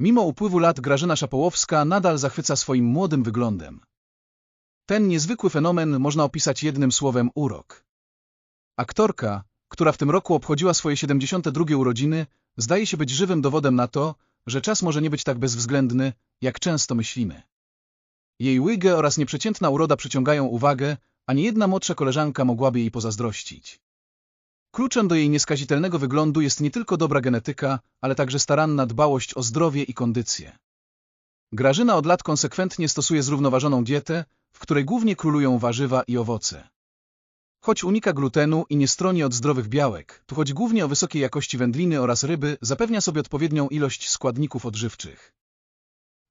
Mimo upływu lat Grażyna Szapołowska nadal zachwyca swoim młodym wyglądem. Ten niezwykły fenomen można opisać jednym słowem urok. Aktorka, która w tym roku obchodziła swoje 72 urodziny, zdaje się być żywym dowodem na to, że czas może nie być tak bezwzględny, jak często myślimy. Jej łygę oraz nieprzeciętna uroda przyciągają uwagę, a niejedna młodsza koleżanka mogłaby jej pozazdrościć. Kluczem do jej nieskazitelnego wyglądu jest nie tylko dobra genetyka, ale także staranna dbałość o zdrowie i kondycję. Grażyna od lat konsekwentnie stosuje zrównoważoną dietę, w której głównie królują warzywa i owoce. Choć unika glutenu i nie stroni od zdrowych białek, tu chodzi głównie o wysokiej jakości wędliny oraz ryby, zapewnia sobie odpowiednią ilość składników odżywczych.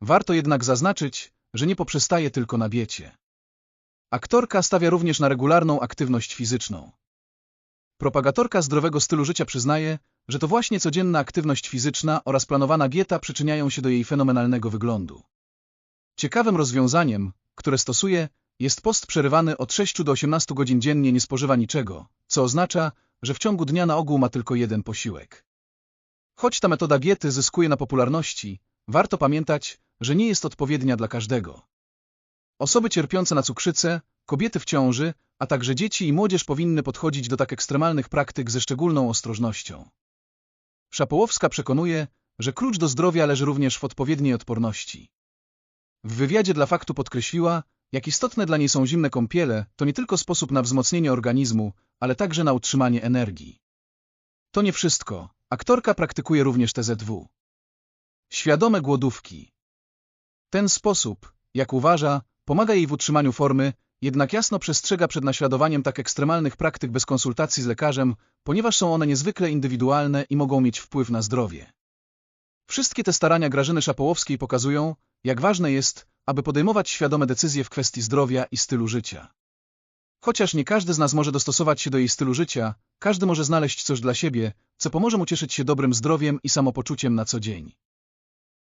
Warto jednak zaznaczyć, że nie poprzestaje tylko na diecie. Aktorka stawia również na regularną aktywność fizyczną. Propagatorka zdrowego stylu życia przyznaje, że to właśnie codzienna aktywność fizyczna oraz planowana dieta przyczyniają się do jej fenomenalnego wyglądu. Ciekawym rozwiązaniem, które stosuje, jest post przerywany od 6 do 18 godzin dziennie nie spożywa niczego, co oznacza, że w ciągu dnia na ogół ma tylko jeden posiłek. Choć ta metoda diety zyskuje na popularności, warto pamiętać, że nie jest odpowiednia dla każdego. Osoby cierpiące na cukrzycę, kobiety w ciąży, a także dzieci i młodzież powinny podchodzić do tak ekstremalnych praktyk ze szczególną ostrożnością. Szapołowska przekonuje, że klucz do zdrowia leży również w odpowiedniej odporności. W wywiadzie dla faktu podkreśliła, jak istotne dla niej są zimne kąpiele, to nie tylko sposób na wzmocnienie organizmu, ale także na utrzymanie energii. To nie wszystko. Aktorka praktykuje również TZW. Świadome głodówki. Ten sposób, jak uważa, pomaga jej w utrzymaniu formy, jednak jasno przestrzega przed naśladowaniem tak ekstremalnych praktyk bez konsultacji z lekarzem, ponieważ są one niezwykle indywidualne i mogą mieć wpływ na zdrowie. Wszystkie te starania Grażyny Szapołowskiej pokazują, jak ważne jest, aby podejmować świadome decyzje w kwestii zdrowia i stylu życia. Chociaż nie każdy z nas może dostosować się do jej stylu życia, każdy może znaleźć coś dla siebie, co pomoże mu cieszyć się dobrym zdrowiem i samopoczuciem na co dzień.